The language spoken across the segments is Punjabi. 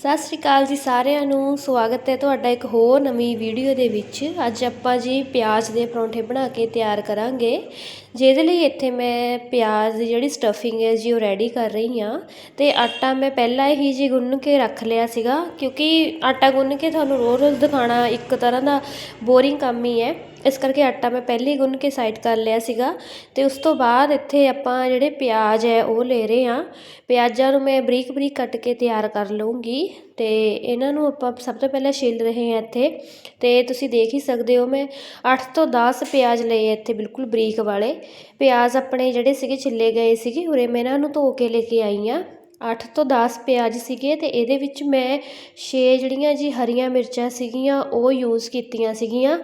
ਸਤਿ ਸ਼੍ਰੀ ਅਕਾਲ ਜੀ ਸਾਰਿਆਂ ਨੂੰ। ਸਵਾਗਤ ਹੈ ਤੁਹਾਡਾ ਇੱਕ ਹੋਰ ਨਵੀਂ ਵੀਡੀਓ ਦੇ ਵਿੱਚ। ਅੱਜ ਆਪਾਂ ਜੀ ਪਿਆਜ਼ ਦੇ ਪਰੌਂਠੇ ਬਣਾ ਕੇ ਤਿਆਰ ਕਰਾਂਗੇ। ਜਿਹਦੇ ਲਈ ਇੱਥੇ ਮੈਂ ਪਿਆਜ਼ ਦੀ ਜਿਹੜੀ ਸਟਫਿੰਗ ਹੈ ਜੀ, ਉਹ ਰੈਡੀ ਕਰ ਰਹੀ ਹਾਂ। ਤੇ ਆਟਾ ਮੈਂ ਪਹਿਲਾਂ ਹੀ ਜੀ ਗੁੰਨ ਕੇ ਰੱਖ ਲਿਆ ਸੀਗਾ। ਕਿਉਂਕਿ ਆਟਾ ਗੁੰਨ ਕੇ ਤੁਹਾਨੂੰ ਰੋਜ਼ ਰੋਜ਼ ਦਿਖਾਣਾ ਇੱਕ ਤਰ੍ਹਾਂ ਦਾ ਬੋਰਿੰਗ ਕੰਮ ਹੀ ਹੈ। ਇਸ ਕਰਕੇ ਆਟਾ ਮੈਂ ਪਹਿਲੇ ਹੀ ਗੁੰਨ ਕੇ ਸਾਈਡ ਕਰ ਲਿਆ ਸੀਗਾ ਅਤੇ ਉਸ ਤੋਂ ਬਾਅਦ ਇੱਥੇ ਆਪਾਂ ਜਿਹੜੇ ਪਿਆਜ਼ ਹੈ ਉਹ ਲੈ ਰਹੇ ਹਾਂ। ਪਿਆਜ਼ਾਂ ਨੂੰ ਮੈਂ ਬਰੀਕ ਬਰੀਕ ਕੱਟ ਕੇ ਤਿਆਰ ਕਰ ਲਊਂਗੀ ਅਤੇ ਇਹਨਾਂ ਨੂੰ ਆਪਾਂ ਸਭ ਤੋਂ ਪਹਿਲਾਂ ਛਿੱਲ ਰਹੇ ਹਾਂ ਇੱਥੇ ਅਤੇ ਤੁਸੀਂ ਦੇਖ ਹੀ ਸਕਦੇ ਹੋ ਮੈਂ ਅੱਠ ਤੋਂ ਦਸ ਪਿਆਜ਼ ਲਏ ਇੱਥੇ ਬਿਲਕੁਲ ਬਰੀਕ ਵਾਲੇ। ਪਿਆਜ਼ ਆਪਣੇ ਜਿਹੜੇ ਸੀਗੇ ਛਿੱਲੇ ਗਏ ਸੀਗੇ ਉਰੇ ਮੈਂ ਇਹਨਾਂ ਨੂੰ ਧੋ ਕੇ ਲੈ ਕੇ ਆਈ ਹਾਂ। ਅੱਠ ਤੋਂ 10 ਪਿਆਜ਼ ਸੀਗੇ ਤੇ ਇਹਦੇ ਵਿੱਚ ਮੈਂ ਛੇ ਜਿਹੜੀਆਂ ਜੀ ਹਰੀਆਂ ਮਿਰਚਾਂ ਸੀਗੀਆਂ ਉਹ ਯੂਜ਼ ਕੀਤੀਆਂ ਸੀਗੀਆਂ।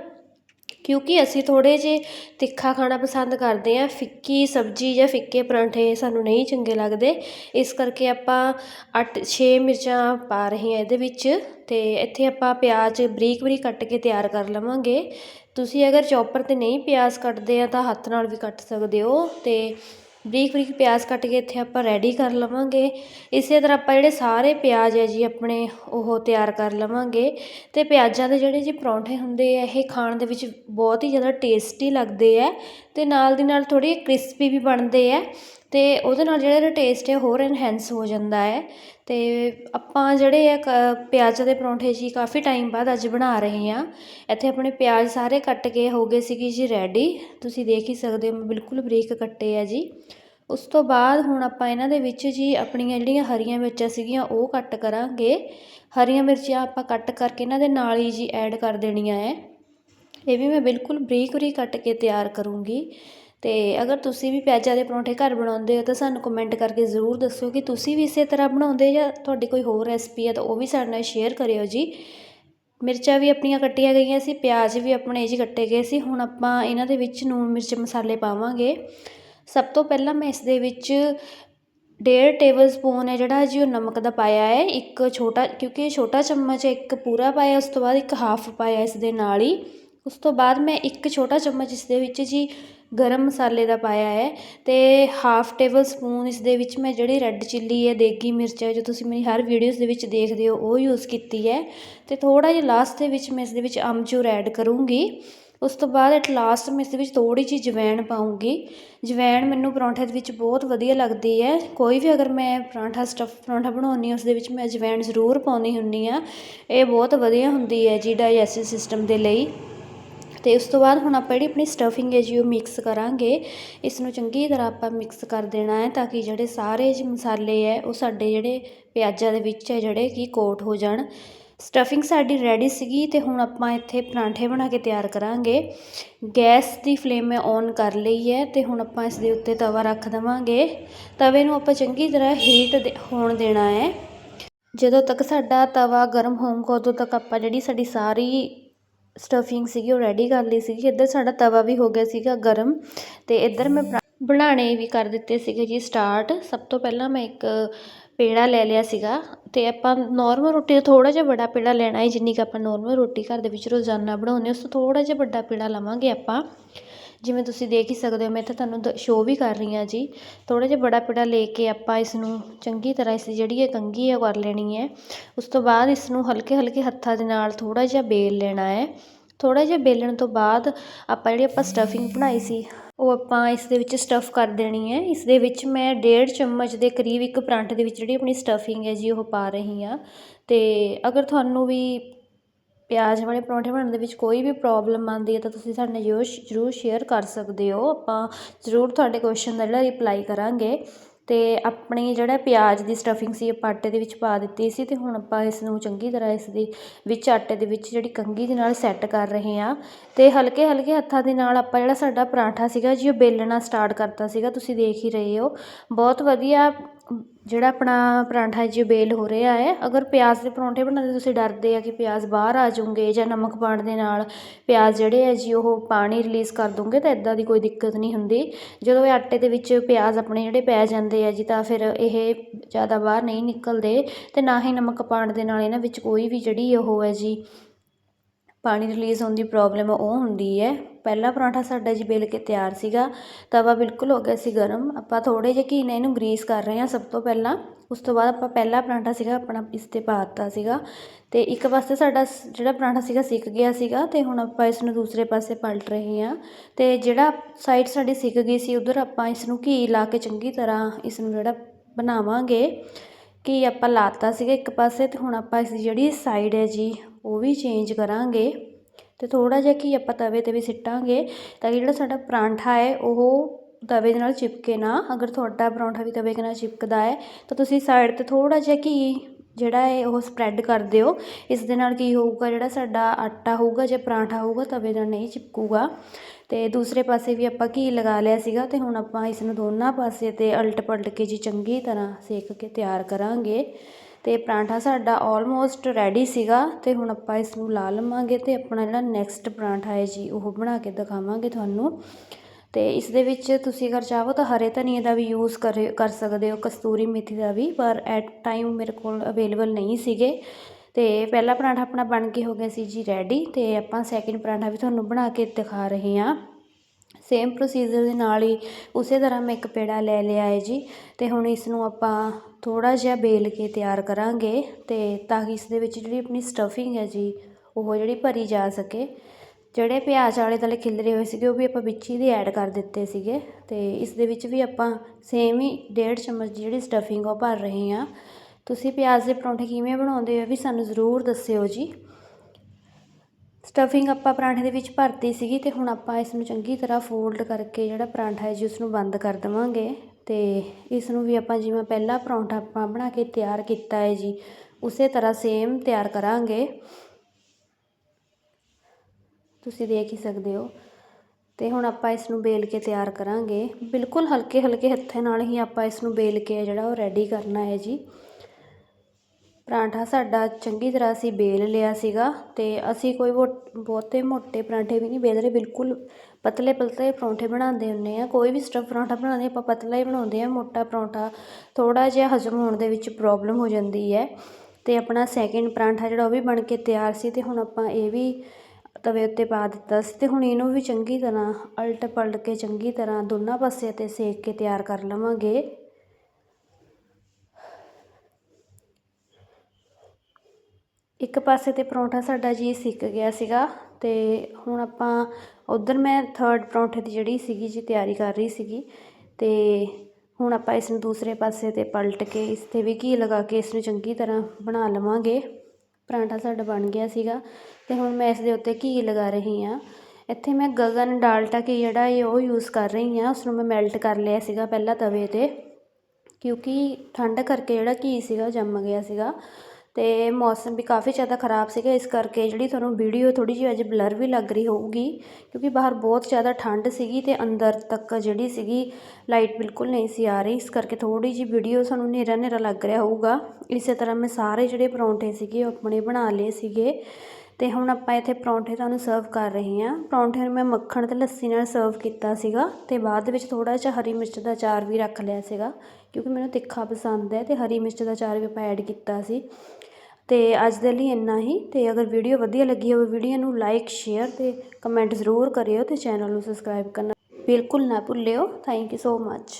ਕਿਉਂਕਿ ਅਸੀਂ ਥੋੜ੍ਹੇ ਜਿਹੇ ਤਿੱਖਾ ਖਾਣਾ ਪਸੰਦ ਕਰਦੇ ਹਾਂ, ਫਿੱਕੀ ਸਬਜ਼ੀ ਜਾਂ ਫਿੱਕੇ ਪਰਾਂਠੇ ਸਾਨੂੰ ਨਹੀਂ ਚੰਗੇ ਲੱਗਦੇ। ਇਸ ਕਰਕੇ ਆਪਾਂ 8 6 ਮਿਰਚਾਂ ਪਾ ਰਹੇ ਹਾਂ ਇਹਦੇ ਵਿੱਚ ਅਤੇ ਇੱਥੇ ਆਪਾਂ ਪਿਆਜ਼ ਬਰੀਕ ਬਰੀਕ ਕੱਟ ਕੇ ਤਿਆਰ ਕਰ ਲਵਾਂਗੇ। ਤੁਸੀਂ ਅਗਰ ਚੌਪਰ ਤੇ ਨਹੀਂ ਪਿਆਜ਼ ਕੱਟਦੇ ਆ ਤਾਂ ਹੱਥ ਨਾਲ ਵੀ ਕੱਟ ਸਕਦੇ ਹੋ ਅਤੇ ਬਰੀਕ ਬਰੀਕ ਪਿਆਜ਼ ਕੱਟ ਕੇ ਇੱਥੇ ਆਪਾਂ ਰੈਡੀ ਕਰ ਲਵਾਂਗੇ। ਇਸੇ ਤਰ੍ਹਾਂ ਆਪਾਂ ਜਿਹੜੇ ਸਾਰੇ ਪਿਆਜ਼ ਹੈ ਜੀ ਆਪਣੇ ਉਹ ਤਿਆਰ ਕਰ ਲਵਾਂਗੇ। ਅਤੇ ਪਿਆਜ਼ਾਂ ਦੇ ਜਿਹੜੇ ਜੀ ਪਰੌਂਠੇ ਹੁੰਦੇ ਆ, ਇਹ ਖਾਣ ਦੇ ਵਿੱਚ ਬਹੁਤ ਹੀ ਜ਼ਿਆਦਾ ਟੇਸਟੀ ਲੱਗਦੇ ਆ ਅਤੇ ਨਾਲ ਦੀ ਨਾਲ ਥੋੜੀ ਕ੍ਰਿਸਪੀ ਵੀ ਬਣਦੇ ਆ ਅਤੇ ਉਹਦੇ ਨਾਲ ਜਿਹੜਾ ਇਹਦਾ ਟੇਸਟ ਹੈ ਹੋਰ ਐਨਹੈਂਸ ਹੋ ਜਾਂਦਾ ਹੈ। ਅਤੇ ਆਪਾਂ ਜਿਹੜੇ ਆ ਕ, ਪਿਆਜ਼ਾਂ ਦੇ ਪਰੌਂਠੇ ਜੀ ਕਾਫੀ ਟਾਈਮ ਬਾਅਦ ਅੱਜ ਬਣਾ ਰਹੇ ਹਾਂ। ਇੱਥੇ ਆਪਣੇ ਪਿਆਜ਼ ਸਾਰੇ ਕੱਟ ਕੇ ਹੋ ਗਏ ਸੀਗੇ ਜੀ ਰੈਡੀ ਤੁਸੀਂ ਦੇਖ ਹੀ ਸਕਦੇ ਹੋ ਮੈਂ ਬਿਲਕੁਲ ਬਰੀਕ ਕੱਟੇ ਆ ਜੀ। ਉਸ ਤੋਂ ਬਾਅਦ ਹੁਣ ਆਪਾਂ ਇਹਨਾਂ ਦੇ ਵਿੱਚ ਜੀ ਆਪਣੀਆਂ ਜਿਹੜੀਆਂ ਹਰੀਆਂ ਮਿਰਚਾਂ ਸੀਗੀਆਂ, ਉਹ ਕੱਟ ਕਰਾਂਗੇ। ਹਰੀਆਂ ਮਿਰਚਾਂ ਆਪਾਂ ਕੱਟ ਕਰਕੇ ਇਹਨਾਂ ਦੇ ਨਾਲ ਹੀ ਜੀ ਐਡ ਕਰ ਦੇਣੀਆਂ ਹੈ ਇਹ ਵੀ ਮੈਂ ਬਿਲਕੁਲ ਬਰੀਕ ਬਰੀਕ ਕੱਟ ਕੇ ਤਿਆਰ ਕਰੂੰਗੀ। ਅਤੇ ਅਗਰ ਤੁਸੀਂ ਵੀ ਪਿਆਜ਼ਾਂ ਦੇ ਪਰੌਂਠੇ ਘਰ ਬਣਾਉਂਦੇ ਹੋ ਤਾਂ ਸਾਨੂੰ ਕਮੈਂਟ ਕਰਕੇ ਜ਼ਰੂਰ ਦੱਸਿਓ ਕਿ ਤੁਸੀਂ ਵੀ ਇਸੇ ਤਰ੍ਹਾਂ ਬਣਾਉਂਦੇ ਜਾਂ ਤੁਹਾਡੀ ਕੋਈ ਹੋਰ ਰੈਸਪੀ ਹੈ ਤਾਂ ਉਹ ਵੀ ਸਾਡੇ ਨਾਲ ਸ਼ੇਅਰ ਕਰਿਓ ਜੀ। ਮਿਰਚਾਂ ਵੀ ਆਪਣੀਆਂ ਕੱਟੀਆਂ ਗਈਆਂ ਸੀ, ਪਿਆਜ਼ ਵੀ ਆਪਣੇ ਜੀ ਕੱਟੇ ਗਏ ਸੀ, ਹੁਣ ਆਪਾਂ ਇਹਨਾਂ ਦੇ ਵਿੱਚ ਨੂਣ ਮਿਰਚ ਮਸਾਲੇ ਪਾਵਾਂਗੇ। ਸਭ ਤੋਂ ਪਹਿਲਾਂ ਮੈਂ ਇਸ ਦੇ ਵਿੱਚ ਡੇਢ ਟੇਬਲ ਸਪੂਨ ਹੈ ਜਿਹੜਾ ਜੀ ਉਹ ਨਮਕ ਦਾ ਪਾਇਆ ਹੈ, ਇੱਕ ਛੋਟਾ, ਕਿਉਂਕਿ ਛੋਟਾ ਚਮਚ ਇੱਕ ਪੂਰਾ ਪਾਇਆ, ਉਸ ਤੋਂ ਬਾਅਦ ਇੱਕ ਹਾਫ ਪਾਇਆ ਇਸ ਦੇ ਨਾਲ ਹੀ। ਉਸ ਤੋਂ ਬਾਅਦ ਮੈਂ ਇੱਕ ਛੋਟਾ ਚਮਚ ਇਸ ਦੇ ਵਿੱਚ ਜੀ ਗਰਮ ਮਸਾਲੇ ਦਾ ਪਾਇਆ ਹੈ ਅਤੇ ਹਾਫ ਟੇਬਲ ਸਪੂਨ ਇਸ ਦੇ ਵਿੱਚ ਮੈਂ ਜਿਹੜੀ ਰੈੱਡ ਚਿੱਲੀ ਹੈ, ਦੇਗੀ ਮਿਰਚ ਹੈ, ਜੋ ਤੁਸੀਂ ਮੇਰੀ ਹਰ ਵੀਡੀਓਜ਼ ਦੇ ਵਿੱਚ ਦੇਖਦੇ ਹੋ, ਉਹ ਯੂਜ਼ ਕੀਤੀ ਹੈ। ਅਤੇ ਥੋੜ੍ਹਾ ਜਿਹਾ ਲਾਸਟ ਦੇ ਵਿੱਚ ਮੈਂ ਇਸ ਦੇ ਵਿੱਚ ਅਮਚੂਰ ਐਡ ਕਰੂੰਗੀ। ਉਸ ਤੋਂ ਬਾਅਦ ਐਟ ਲਾਸਟ ਮੈਂ ਇਸ ਦੇ ਵਿੱਚ ਥੋੜ੍ਹੀ ਜਿਹੀ ਜਵੈਣ ਪਾਉਂਗੀ। ਜਵੈਣ ਮੈਨੂੰ ਪਰੌਂਠੇ ਦੇ ਵਿੱਚ ਬਹੁਤ ਵਧੀਆ ਲੱਗਦੀ ਹੈ। ਕੋਈ ਵੀ ਅਗਰ ਮੈਂ ਪਰਾਂਠਾ ਸਟਫ ਪਰੌਂਠਾ ਬਣਾਉਂਦੀ ਹਾਂ, ਉਸ ਦੇ ਵਿੱਚ ਮੈਂ ਜਵੈਣ ਜ਼ਰੂਰ ਪਾਉਂਦੀ ਹੁੰਦੀ ਆ ਇਹ ਬਹੁਤ ਵਧੀਆ ਹੁੰਦੀ ਹੈ ਜੀ ਡਾਈਜੈਸਟਿਵ ਸਿਸਟਮ ਦੇ ਲਈ। ਤੇ ਉਸ ਤੋਂ ਬਾਅਦ ਹੁਣ ਆਪਾਂ ਜਿਹੜੀ ਆਪਣੀ ਸਟਫਿੰਗ ਹੈ ਜੀ ਉਹ ਮਿਕਸ ਕਰਾਂਗੇ। ਇਸ ਨੂੰ ਚੰਗੀ ਤਰ੍ਹਾਂ ਆਪਾਂ ਮਿਕਸ ਕਰ ਦੇਣਾ ਹੈ ਤਾਂ ਕਿ ਜਿਹੜੇ ਸਾਰੇ ਮਸਾਲੇ ਹੈ ਉਹ ਸਾਡੇ ਜਿਹੜੇ ਪਿਆਜ਼ਾਂ ਦੇ ਵਿੱਚ ਹੈ ਜਿਹੜੇ ਕਿ ਕੋਟ ਹੋ ਜਾਣ। ਸਟਫਿੰਗ ਸਾਡੀ ਰੈਡੀ ਸੀਗੀ ਤੇ ਹੁਣ ਆਪਾਂ ਇੱਥੇ ਪਰਾਂਠੇ ਬਣਾ ਕੇ ਤਿਆਰ ਕਰਾਂਗੇ। ਗੈਸ ਦੀ ਫਲੇਮ ਮੈਂ ਔਨ ਕਰ ਲਈ ਹੈ ਤੇ ਹੁਣ ਆਪਾਂ ਇਸ ਦੇ ਉੱਤੇ ਤਵਾ ਰੱਖ ਦਵਾਂਗੇ। ਤਵੇ ਨੂੰ ਆਪਾਂ ਚੰਗੀ ਤਰ੍ਹਾਂ ਹੀਟ ਹੋਣ ਦੇਣਾ ਹੈ। ਜਦੋਂ ਤੱਕ ਸਾਡਾ ਤਵਾ ਗਰਮ ਹੋਊਗਾ ਉਦੋਂ ਤੱਕ ਆਪਾਂ ਜਿਹੜੀ ਸਾਡੀ ਸਾਰੀ ਸਟਫਿੰਗ ਸੀਗੀ, ਉਹ ਰੈਡੀ ਕਰ ਲਈ ਸੀਗੀ। ਇੱਧਰ ਸਾਡਾ ਤਵਾ ਵੀ ਹੋ ਗਿਆ ਸੀਗਾ ਗਰਮ ਅਤੇ ਇੱਧਰ ਮੈਂ ਬਣਾਉਣੇ ਵੀ ਕਰ ਦਿੱਤੇ ਸੀਗੇ ਜੀ ਸਟਾਰਟ ਸਭ ਤੋਂ ਪਹਿਲਾਂ ਮੈਂ ਇੱਕ ਪੇੜਾ ਲੈ ਲਿਆ ਸੀਗਾ ਅਤੇ ਆਪਾਂ ਨੋਰਮਲ ਰੋਟੀ ਦਾ ਥੋੜ੍ਹਾ ਜਿਹਾ ਵੱਡਾ ਪੇੜਾ ਲੈਣਾ ਹੈ, ਜਿੰਨੀ ਕੁ ਆਪਾਂ ਨੋਰਮਲ ਰੋਟੀ ਘਰ ਦੇ ਵਿੱਚ ਰੋਜ਼ਾਨਾ ਬਣਾਉਂਦੇ ਉਸ ਤੋਂ ਥੋੜ੍ਹਾ ਜਿਹਾ ਵੱਡਾ ਪੇੜਾ ਲਵਾਂਗੇ ਆਪਾਂ। ਜਿਵੇਂ ਤੁਸੀਂ ਦੇਖ ਹੀ ਸਕਦੇ ਹੋ, ਮੈਂ ਇੱਥੇ ਤੁਹਾਨੂੰ ਦ ਸ਼ੋਅ ਵੀ ਕਰ ਰਹੀ ਹਾਂ ਜੀ। ਥੋੜ੍ਹਾ ਜਿਹਾ ਬੜਾ ਪੇੜਾ ਲੈ ਕੇ ਆਪਾਂ ਇਸ ਨੂੰ ਚੰਗੀ ਤਰ੍ਹਾਂ, ਇਸ ਜਿਹੜੀ ਇਹ ਕੰਘੀ ਹੈ ਉਹ ਕਰ ਲੈਣੀ ਹੈ। ਉਸ ਤੋਂ ਬਾਅਦ ਇਸ ਨੂੰ ਹਲਕੇ ਹਲਕੇ ਹੱਥਾਂ ਦੇ ਨਾਲ ਥੋੜ੍ਹਾ ਜਿਹਾ ਬੇਲ ਲੈਣਾ ਹੈ। ਥੋੜ੍ਹਾ ਜਿਹਾ ਬੇਲਣ ਤੋਂ ਬਾਅਦ ਆਪਾਂ ਜਿਹੜੀ ਆਪਾਂ ਸਟਫਿੰਗ ਬਣਾਈ ਸੀ, ਉਹ ਆਪਾਂ ਇਸ ਦੇ ਵਿੱਚ ਸਟਫ ਕਰ ਦੇਣੀ ਹੈ। ਇਸ ਦੇ ਵਿੱਚ ਮੈਂ ਡੇਢ ਚਮਚ ਦੇ ਕਰੀਬ ਇੱਕ ਪਰਾਂਠੇ ਦੇ ਵਿੱਚ ਜਿਹੜੀ ਆਪਣੀ ਸਟਫਿੰਗ ਹੈ ਜੀ, ਉਹ ਪਾ ਰਹੀ ਹਾਂ। ਅਤੇ ਅਗਰ ਤੁਹਾਨੂੰ ਵੀ ਪਿਆਜ਼ ਵਾਲੇ ਪਰੌਂਠੇ ਬਣਾਉਣ ਦੇ ਵਿੱਚ ਕੋਈ ਵੀ ਪ੍ਰੋਬਲਮ ਆਉਂਦੀ ਹੈ ਤਾਂ ਤੁਸੀਂ ਸਾਡੇ ਨਾਲ ਜ਼ਰੂਰ ਜ਼ਰੂਰ ਸ਼ੇਅਰ ਕਰ ਸਕਦੇ ਹੋ। ਆਪਾਂ ਜ਼ਰੂਰ ਤੁਹਾਡੇ ਕੁਐਸਚਨ ਦਾ ਜਿਹੜਾ ਰਿਪਲਾਈ ਕਰਾਂਗੇ। ਅਤੇ ਆਪਣੀ ਜਿਹੜਾ ਪਿਆਜ਼ ਦੀ ਸਟਫਿੰਗ ਸੀ, ਆਪਾਂ ਆਟੇ ਦੇ ਵਿੱਚ ਪਾ ਦਿੱਤੀ ਸੀ ਅਤੇ ਹੁਣ ਆਪਾਂ ਇਸ ਨੂੰ ਚੰਗੀ ਤਰ੍ਹਾਂ ਇਸ ਦੇ ਵਿੱਚ ਆਟੇ ਦੇ ਵਿੱਚ ਜਿਹੜੀ ਕੰਘੀ ਦੇ ਨਾਲ ਸੈੱਟ ਕਰ ਰਹੇ ਹਾਂ। ਅਤੇ ਹਲਕੇ ਹਲਕੇ ਹੱਥਾਂ ਦੇ ਨਾਲ ਆਪਾਂ ਜਿਹੜਾ ਸਾਡਾ ਪਰਾਂਠਾ ਸੀਗਾ ਜੀ, ਉਹ ਬੇਲਣਾ ਸਟਾਰਟ ਕਰਤਾ ਸੀਗਾ, ਤੁਸੀਂ ਦੇਖ ਹੀ ਰਹੇ ਹੋ। ਬਹੁਤ ਵਧੀਆ ਜਿਹੜਾ ਆਪਣਾ ਪਰਾਂਠਾ ਜੀ ਬੇਲ ਹੋ ਰਿਹਾ ਹੈ, ਅਗਰ ਪਿਆਜ਼ ਦੇ ਪਰੌਂਠੇ ਬਣਾਉਂਦੇ ਤੁਸੀਂ ਡਰਦੇ ਆ ਕਿ ਪਿਆਜ਼ ਬਾਹਰ ਆ ਜਾਊਂਗੇ ਜਾਂ ਨਮਕ ਪਾਉਣ ਦੇ ਨਾਲ ਪਿਆਜ਼ ਜਿਹੜੇ ਹੈ ਜੀ, ਉਹ ਪਾਣੀ ਰਿਲੀਜ਼ ਕਰ ਦੂੰਗੇ ਤਾਂ ਇੱਦਾਂ ਦੀ ਕੋਈ ਦਿੱਕਤ ਨਹੀਂ ਹੁੰਦੀ। ਜਦੋਂ ਇਹ ਆਟੇ ਦੇ ਵਿੱਚ ਪਿਆਜ਼ ਆਪਣੇ ਜਿਹੜੇ ਪੈ ਜਾਂਦੇ ਆ ਜੀ, ਤਾਂ ਫਿਰ ਇਹ ਜ਼ਿਆਦਾ ਬਾਹਰ ਨਹੀਂ ਨਿਕਲਦੇ ਅਤੇ ਨਾ ਹੀ ਨਮਕ ਪਾਉਣ ਦੇ ਨਾਲ ਇਹਨਾਂ ਵਿੱਚ ਕੋਈ ਵੀ ਜਿਹੜੀ ਉਹ ਹੈ ਜੀ, ਪਾਣੀ ਰਿਲੀਜ਼ ਹੋਣ ਦੀ ਪ੍ਰੋਬਲਮ ਉਹ ਹੁੰਦੀ ਹੈ। ਪਹਿਲਾ ਪਰਾਂਠਾ ਸਾਡਾ ਜੀ ਬੇਲ ਕੇ ਤਿਆਰ ਸੀਗਾ, ਤਵਾ ਬਿਲਕੁਲ ਹੋ ਗਿਆ ਸੀ ਗਰਮ। ਆਪਾਂ ਥੋੜ੍ਹੇ ਜਿਹੇ ਘੀ ਨਾਲ ਇਹਨੂੰ ਗਰੀਸ ਕਰ ਰਹੇ ਹਾਂ ਸਭ ਤੋਂ ਪਹਿਲਾਂ। ਉਸ ਤੋਂ ਬਾਅਦ ਆਪਾਂ ਪਹਿਲਾ ਪਰਾਂਠਾ ਸੀਗਾ, ਆਪਣਾ ਇਸ 'ਤੇ ਪਾ ਦਿੱਤਾ ਸੀਗਾ। ਤੇ ਇੱਕ ਪਾਸੇ ਸਾਡਾ ਜਿਹੜਾ ਪਰਾਂਠਾ ਸੀਗਾ ਸਿੱਕ ਗਿਆ ਸੀਗਾ ਤੇ ਹੁਣ ਆਪਾਂ ਇਸ ਨੂੰ ਦੂਸਰੇ ਪਾਸੇ ਪਲਟ ਰਹੇ ਹਾਂ। ਤੇ ਜਿਹੜਾ ਸਾਈਡ ਸਾਡੀ ਸਿੱਕ ਗਈ ਸੀ, ਉਧਰ ਆਪਾਂ ਇਸ ਨੂੰ ਘੀ ਲਾ ਕੇ ਚੰਗੀ ਤਰ੍ਹਾਂ ਇਸ ਨੂੰ ਜਿਹੜਾ ਬਣਾਵਾਂਗੇ। ਘੀ ਆਪਾਂ ਲਾਤਾ ਸੀਗਾ ਇੱਕ ਪਾਸੇ ਤੇ ਹੁਣ ਆਪਾਂ ਇਸ ਦੀ ਜਿਹੜੀ ਸਾਈਡ ਹੈ ਜੀ, ਉਹ ਵੀ ਚੇਂਜ ਕਰਾਂਗੇ। ਅਤੇ ਥੋੜ੍ਹਾ ਜਿਹਾ ਘੀ ਆਪਾਂ ਤਵੇ ਤੇ ਵੀ ਸਿੱਟਾਂਗੇ ਤਾਂ ਕਿ ਜਿਹੜਾ ਸਾਡਾ ਪਰਾਂਠਾ ਹੈ, ਉਹ ਤਵੇ ਦੇ ਨਾਲ ਚਿਪਕੇ ਨਾ। ਅਗਰ ਤੁਹਾਡਾ ਪਰੌਂਠਾ ਵੀ ਤਵੇ ਦੇ ਨਾਲ ਚਿਪਕਦਾ ਹੈ, ਤਾਂ ਤੁਸੀਂ ਸਾਈਡ ਤੇ ਥੋੜ੍ਹਾ ਜਿਹਾ ਘੀ ਜਿਹੜਾ ਹੈ, ਉਹ ਸਪਰੈਡ ਕਰ ਦਿਓ। ਇਸ ਦੇ ਨਾਲ ਕੀ ਹੋਊਗਾ, ਜਿਹੜਾ ਸਾਡਾ ਆਟਾ ਹੋਊਗਾ ਜਾਂ ਪਰਾਂਠਾ ਹੋਊਗਾ, ਤਵੇ ਨਾਲ ਨਹੀਂ ਚਿਪਕੂਗਾ। ਅਤੇ ਦੂਸਰੇ ਪਾਸੇ ਵੀ ਆਪਾਂ ਘੀ ਲਗਾ ਲਿਆ ਸੀਗਾ ਅਤੇ ਹੁਣ ਆਪਾਂ ਇਸ ਨੂੰ ਦੋਨਾਂ ਪਾਸੇ ਤੇ ਅਲਟ ਪਲਟ ਕੇ ਜੀ ਚੰਗੀ ਤਰ੍ਹਾਂ ਸੇਕ ਕੇ ਤਿਆਰ ਕਰਾਂਗੇ। ਅਤੇ ਪਰਾਂਠਾ ਸਾਡਾ ਆਲਮੋਸਟ ਰੈਡੀ ਸੀਗਾ ਅਤੇ ਹੁਣ ਆਪਾਂ ਇਸ ਨੂੰ ਲਾ ਲਵਾਂਗੇ ਅਤੇ ਆਪਣਾ ਜਿਹੜਾ ਨੈਕਸਟ ਪਰਾਂਠਾ ਹੈ ਜੀ, ਉਹ ਬਣਾ ਕੇ ਦਿਖਾਵਾਂਗੇ ਤੁਹਾਨੂੰ। ਅਤੇ ਇਸ ਦੇ ਵਿੱਚ ਤੁਸੀਂ ਅਗਰ ਚਾਹੋ ਤਾਂ ਹਰੇ ਧਨੀਏ ਦਾ ਵੀ ਯੂਜ਼ ਕਰ ਕਰ ਸਕਦੇ ਹੋ, ਕਸਤੂਰੀ ਮੇਥੀ ਦਾ ਵੀ, ਪਰ ਐਟ ਟਾਈਮ ਮੇਰੇ ਕੋਲ ਅਵੇਲੇਬਲ ਨਹੀਂ ਸੀਗੇ। ਅਤੇ ਪਹਿਲਾ ਪਰਾਂਠਾ ਆਪਣਾ ਬਣ ਕੇ ਹੋ ਗਿਆ ਸੀ ਜੀ ਰੈਡੀ ਅਤੇ ਆਪਾਂ ਸੈਕਿੰਡ ਪਰਾਂਠਾ ਵੀ ਤੁਹਾਨੂੰ ਬਣਾ ਕੇ ਦਿਖਾ ਰਹੇ ਹਾਂ। ਸੇਮ ਪ੍ਰੋਸੀਜਰ ਦੇ ਨਾਲ ਹੀ ਉਸੇ ਤਰ੍ਹਾਂ ਮੈਂ ਇੱਕ ਪੇੜਾ ਲੈ ਲਿਆ ਹੈ ਜੀ ਅਤੇ ਹੁਣ ਇਸ ਨੂੰ ਆਪਾਂ ਥੋੜ੍ਹਾ ਜਿਹਾ ਵੇਲ ਕੇ ਤਿਆਰ ਕਰਾਂਗੇ ਅਤੇ ਤਾਂ ਕਿ ਇਸ ਦੇ ਵਿੱਚ ਜਿਹੜੀ ਆਪਣੀ ਸਟਫਿੰਗ ਹੈ ਜੀ, ਉਹ ਜਿਹੜੀ ਭਰੀ ਜਾ ਸਕੇ। ਜਿਹੜੇ ਪਿਆਜ਼ ਵਾਲੇ ਤਲੇ ਖਿਲਰੇ ਹੋਏ ਸੀਗੇ, ਉਹ ਵੀ ਆਪਾਂ ਵਿੱਚ ਹੀ ਦੇ ਐਡ ਕਰ ਦਿੱਤੇ ਸੀਗੇ ਅਤੇ ਇਸ ਦੇ ਵਿੱਚ ਵੀ ਆਪਾਂ ਸੇਮ ਹੀ ਡੇਢ ਚਮਚ ਜਿਹੜੀ ਸਟਫਿੰਗ ਉਹ ਭਰ ਰਹੇ ਹਾਂ। ਤੁਸੀਂ ਪਿਆਜ਼ ਦੇ ਪਰੌਂਠੇ ਕਿਵੇਂ ਬਣਾਉਂਦੇ ਹੋ ਵੀ ਸਾਨੂੰ ਜ਼ਰੂਰ ਦੱਸਿਓ ਜੀ। ਸਟਫਿੰਗ ਆਪਾਂ ਪਰਾਂਠੇ ਦੇ ਵਿੱਚ ਭਰਤੀ ਸੀਗੀ ਤੇ ਹੁਣ ਆਪਾਂ ਇਸ ਨੂੰ ਚੰਗੀ ਤਰ੍ਹਾਂ ਫੋਲਡ ਕਰਕੇ ਜਿਹੜਾ ਪਰਾਂਠਾ ਹੈ ਜੀ ਉਸ ਨੂੰ ਬੰਦ ਕਰ ਦੇਵਾਂਗੇ ਤੇ ਇਸ ਨੂੰ ਵੀ ਆਪਾਂ ਜਿਵੇਂ ਪਹਿਲਾ ਪਰੌਂਠਾ ਆਪਾਂ ਬਣਾ ਕੇ ਤਿਆਰ ਕੀਤਾ ਹੈ ਜੀ, ਉਸੇ ਤਰ੍ਹਾਂ ਸੇਮ ਤਿਆਰ ਕਰਾਂਗੇ। ਤੁਸੀਂ ਦੇਖ ਹੀ ਸਕਦੇ ਹੋ। ਤੇ ਹੁਣ ਆਪਾਂ ਇਸ ਨੂੰ ਬੇਲ ਕੇ ਤਿਆਰ ਕਰਾਂਗੇ। ਬਿਲਕੁਲ ਹਲਕੇ ਹਲਕੇ ਹੱਥਾਂ ਨਾਲ ਹੀ ਆਪਾਂ ਇਸ ਨੂੰ ਬੇਲ ਕੇ ਜਿਹੜਾ ਉਹ ਰੈਡੀ ਕਰਨਾ ਹੈ ਜੀ। ਪਰਾਂਠਾ ਸਾਡਾ ਚੰਗੀ ਤਰ੍ਹਾਂ ਅਸੀਂ ਵੇਲ ਲਿਆ ਸੀਗਾ ਅਤੇ ਅਸੀਂ ਕੋਈ ਬਹੁਤੇ ਮੋਟੇ ਪਰਾਂਠੇ ਵੀ ਨਹੀਂ ਵੇਲ ਰਹੇ, ਬਿਲਕੁਲ ਪਤਲੇ ਪਤਲੇ ਪਰੌਂਠੇ ਬਣਾਉਂਦੇ ਹੁੰਦੇ ਹਾਂ ਕੋਈ ਵੀ ਸਟਫ ਪਰੌਂਠਾ ਬਣਾਉਂਦੇ ਆਪਾਂ ਪਤਲਾ ਹੀ ਬਣਾਉਂਦੇ ਹਾਂ ਮੋਟਾ ਪਰੌਂਠਾ। ਥੋੜ੍ਹਾ ਜਿਹਾ ਹਜਮ ਹੋਣ ਦੇ ਵਿੱਚ ਪ੍ਰੋਬਲਮ ਹੋ ਜਾਂਦੀ ਹੈ ਅਤੇ ਆਪਣਾ ਸੈਕਿੰਡ ਪਰਾਂਠਾ ਜਿਹੜਾ ਉਹ ਵੀ ਬਣ ਕੇ ਤਿਆਰ ਸੀ ਅਤੇ ਹੁਣ ਆਪਾਂ ਇਹ ਵੀ ਤਵੇ ਉੱਤੇ ਪਾ ਦਿੱਤਾ ਸੀ ਅਤੇ ਹੁਣ ਇਹਨੂੰ ਵੀ ਚੰਗੀ ਤਰ੍ਹਾਂ ਅਲਟ ਪਲਟ ਕੇ ਚੰਗੀ ਤਰ੍ਹਾਂ ਦੋਨਾਂ ਪਾਸੇ ਤੇ ਸੇਕ ਕੇ ਤਿਆਰ ਕਰ ਲਵਾਂਗੇ। ਇੱਕ ਪਾਸੇ ਤੇ ਪਰੌਂਠਾ ਸਾਡਾ ਜੀ ਸਿੱਕ ਗਿਆ ਸੀਗਾ ਅਤੇ ਹੁਣ ਆਪਾਂ ਉੱਧਰ ਮੈਂ ਥਰਡ ਪਰੌਂਠੇ ਦੀ ਜਿਹੜੀ ਸੀਗੀ ਜੀ ਤਿਆਰੀ ਕਰ ਰਹੀ ਸੀਗੀ ਅਤੇ ਹੁਣ ਆਪਾਂ ਇਸ ਨੂੰ ਦੂਸਰੇ ਪਾਸੇ ਤੇ ਪਲਟ ਕੇ ਇਸ ਤੇ ਵੀ ਘੀ ਲਗਾ ਕੇ ਇਸ ਨੂੰ ਚੰਗੀ ਤਰ੍ਹਾਂ ਬਣਾ ਲਵਾਂਗੇ। ਪਰਾਂਠਾ ਸਾਡਾ ਬਣ ਗਿਆ ਸੀਗਾ ਅਤੇ ਹੁਣ ਮੈਂ ਇਸ ਦੇ ਉੱਤੇ ਘੀ ਲਗਾ ਰਹੀ ਹਾਂ। ਇੱਥੇ ਮੈਂ ਗਗਨ ਡਾਲਟਾ ਘੀ ਜਿਹੜਾ ਹੈ ਉਹ ਯੂਜ਼ ਕਰ ਰਹੀ ਹਾਂ। ਉਸ ਨੂੰ ਮੈਂ ਮੈਲਟ ਕਰ ਲਿਆ ਸੀਗਾ ਪਹਿਲਾਂ ਤਵੇ ਤੇ ਕਿਉਂਕਿ ਠੰਡ ਕਰਕੇ ਜਿਹੜਾ ਘੀ ਸੀਗਾ ਜੰਮ ਗਿਆ ਸੀਗਾ। ਅਤੇ ਮੌਸਮ ਵੀ ਕਾਫੀ ਜ਼ਿਆਦਾ ਖਰਾਬ ਸੀਗਾ, ਇਸ ਕਰਕੇ ਜਿਹੜੀ ਤੁਹਾਨੂੰ ਵੀਡੀਓ ਥੋੜ੍ਹੀ ਜਿਹੀ ਅੱਜ ਬਲਰ ਵੀ ਲੱਗ ਰਹੀ ਹੋਊਗੀ, ਕਿਉਂਕਿ ਬਾਹਰ ਬਹੁਤ ਜ਼ਿਆਦਾ ਠੰਡ ਸੀਗੀ ਅਤੇ ਅੰਦਰ ਤੱਕ ਜਿਹੜੀ ਸੀਗੀ ਲਾਈਟ ਬਿਲਕੁਲ ਨਹੀਂ ਸੀ ਆ ਰਹੀ, ਇਸ ਕਰਕੇ ਥੋੜ੍ਹੀ ਜਿਹੀ ਵੀਡੀਓ ਸਾਨੂੰ ਹਨੇਰਾ ਹਨੇਰਾ ਲੱਗ ਰਿਹਾ ਹੋਊਗਾ। ਇਸੇ ਤਰ੍ਹਾਂ ਮੈਂ ਸਾਰੇ ਜਿਹੜੇ ਪਰੌਂਠੇ ਸੀਗੇ ਉਹ ਆਪਣੇ ਬਣਾ ਲਏ ਸੀਗੇ ਅਤੇ ਹੁਣ ਆਪਾਂ ਇੱਥੇ ਪਰੌਂਠੇ ਤੁਹਾਨੂੰ ਸਰਵ ਕਰ ਰਹੇ ਹਾਂ। ਪਰੌਂਠੇ ਨੂੰ ਮੈਂ ਮੱਖਣ ਅਤੇ ਲੱਸੀ ਨਾਲ ਸਰਵ ਕੀਤਾ ਸੀਗਾ ਅਤੇ ਬਾਅਦ ਵਿੱਚ ਥੋੜ੍ਹਾ ਜਿਹਾ ਹਰੀ ਮਿਰਚ ਦਾ ਅਚਾਰ ਵੀ ਰੱਖ ਲਿਆ ਸੀਗਾ, ਕਿਉਂਕਿ ਮੈਨੂੰ ਤਿੱਖਾ ਪਸੰਦ ਹੈ ਅਤੇ ਹਰੀ ਮਿਰਚ ਦਾ ਅਚਾਰ ਵੀ ਆਪਾਂ ਐਡ ਕੀਤਾ ਸੀ। ਅਤੇ ਅੱਜ ਦੇ ਲਈ ਇੰਨਾ ਹੀ। ਅਤੇ ਅਗਰ ਵੀਡੀਓ ਵਧੀਆ ਲੱਗੀ ਹੋਵੇ, ਵੀਡੀਓ ਨੂੰ ਲਾਈਕ ਸ਼ੇਅਰ ਅਤੇ ਕਮੈਂਟ ਜ਼ਰੂਰ ਕਰਿਓ ਅਤੇ ਚੈਨਲ ਨੂੰ ਸਬਸਕ੍ਰਾਈਬ ਕਰਨਾ ਬਿਲਕੁਲ ਨਾ ਭੁੱਲਿਓ। Thank you so much